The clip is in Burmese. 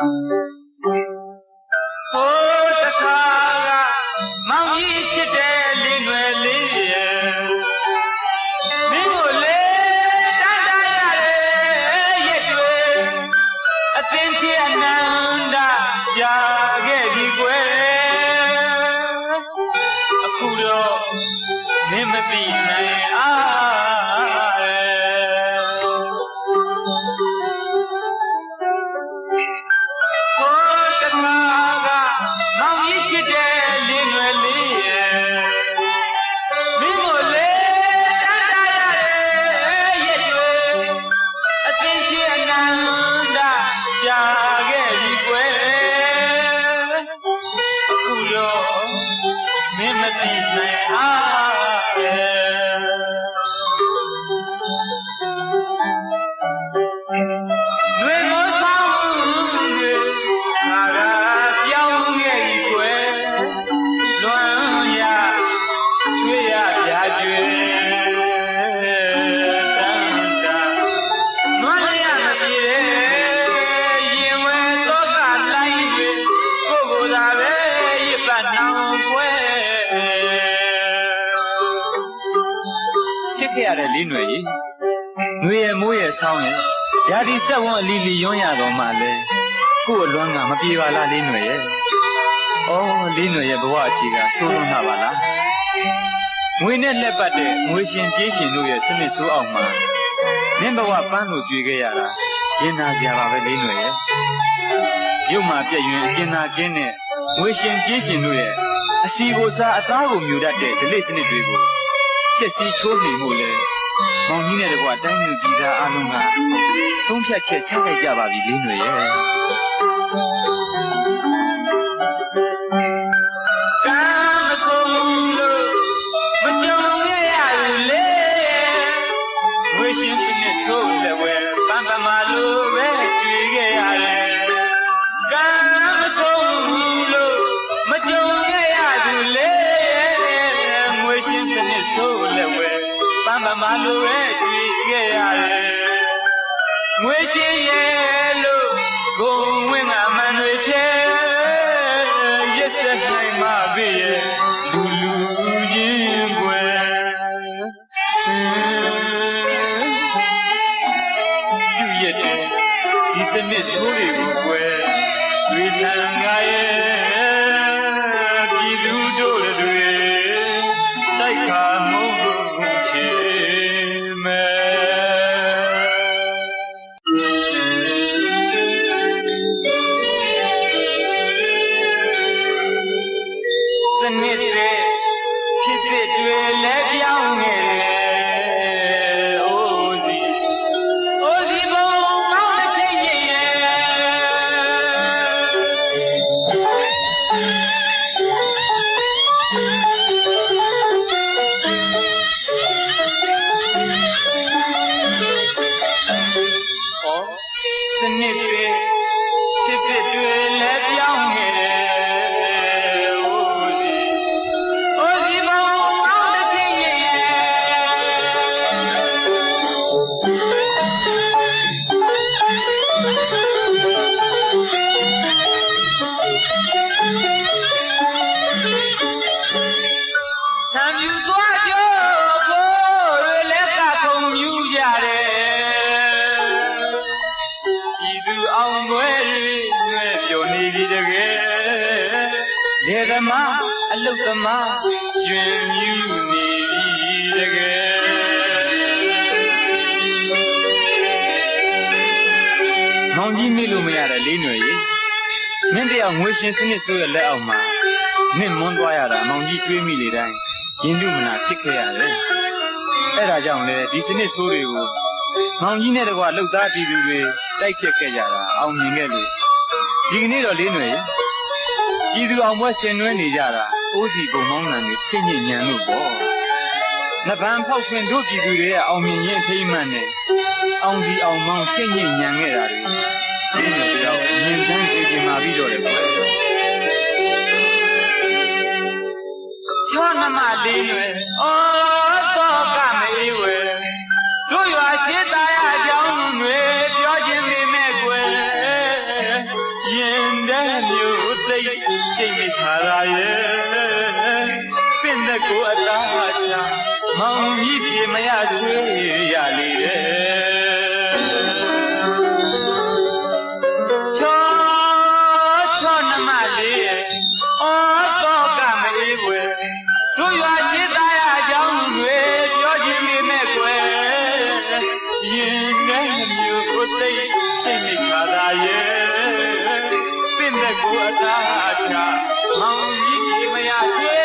ဟိုးတခါကမောင်ကြီးချစ်တဲ့လင်းွယ်လေးရဲ့မင်းကိုလေတန်းတန်းရတယ်ရဲ့တွေအသင်ချစ်အနန္တကြာခဲ့ပြီကွယ်အခုတော့မင်းမသိနိုင်အား တခါကမောင်ကြီးချစ်တဲ့လင်းွယ်လေးရဲ့မင်းကိုလေတန်းတန်းရတယ်ရဲ့တွေအသင်ချစ်အနန္တကြာခဲ့ပြီကွယ်အခုတော့မင်းမသိနိုင်အား ချစ်ခဲ့ရတဲ့လေးຫນွေကြီးຫນွေရဲ့မိုးရဲ့ဆောင်းရဲ့ရာဒီဆက်ဝန်းအလီလီရွံ့ရတော်မှလဲကို့အလွမ်းကမပြေပါလားလေးຫນွေရဲ့ဩလေးຫນွေရဲ့ဘဝအခြေကဆိုးလွန်းတာပါလားငွေနဲ့လက်ပတ်တဲ့ငွေရှင်ကြေးရှင်တို့ရဲ့စနစ်ဆိုးအောင်မှာမင်းဘဝပန်းလို့ကြွေခဲ့ရတာရင်နာစရာပါပဲလေးຫນွေရဲ့ရုပ်မှာပြည့်ရင်အကျဉ်းသာကင်းတဲ့ငွေရှင်ကြေးရှင်တို့ရဲ့အစီကိုစားအသားကိုမြူတတ်တဲ့ဒလိစနစ်တွေကို ဖြစ်စည်းချိုးနေမှုလဲမောင်ကြီးနဲ့တကွာတိုင်းလူကြီးသားအလုံးကဆုံးဖြတ်ချက်ချလိုက်ကြပါပြီလေးຫນွေရဲ့ လိုပဲတွေ့ခဲ့ရတယ်ငွေရှင်ရဲ့လို့ဂုံဝင်ကမှန်တွေဖြဲရက်ဆက်နိုင်မှပြီရဲ့လူလူချင်းွယ်ပြုရတဲ့ဒီစနစ်ဆိုးတွေ သူအောင်ွယ်တွေရွယ်ပြောနေပြီတကယ်လေသမားအလုတ်သမားရွှင်မြူနေပြီတကယ်မောင်ကြီးမိလို့မရတဲ့လေးຫນွေကြီးမင်းတယောက်ငွေရှင်စနစ်ဆိုးရဲ့လက်အောက်မှာမင်းမွန်းသွားရတာမောင်ကြီးတွေးမိလေတိုင်းရင်တုမနာဖြစ်ခဲ့ရတယ်အဲ့ဒါကြောင့်လေဒီစနစ်ဆိုးတွေကို မောင်ကြီးနဲ့တကွာလှုပ်သားပြည်သူတွေတိုက်ဖြတ်ခဲ့ကြတာအောင်မြင်ခဲ့လို့ဒီကနေ့တော့လေးຫນွေကြီး ပြည်သူအောင်ပွဲဆင်နွှဲနေကြတာအိုးစီပုံမောင်းနှံတွေချင်းညင်ညံလို့ပေါ့။နဗန်ဖောက်ထွင်တို့ပြည်သူတွေရဲ့အောင်မြင်ရင်ထိမ့်မှန်နဲ့အောင်စီအောင်မောင်းချင်းညင်ညံခဲ့တာတွေဒီလိုတယောက်မြင်ဆန်းသိချင်มาပြီးတော့တယ်ကွယ်။ချောနမလေးတွေအော် ပင့်တဲ့ကိုအသားချမောင်ကြီးပြေမရဆွေးရလေတဲ့ချောချောနမလေးရဲ့အော်တော့ကမအေးွယ်တို့ရွာရှိသားရအကြောင်းတွေပြောခြင်းမိမဲ့ကွယ်ရင်နဲ့မျိုးကိုသိစိတ်နေခါရာရဲ့ပင့်တဲ့ကိုအသားချမောင်ကြီးပြေမရဆွေးဆွေး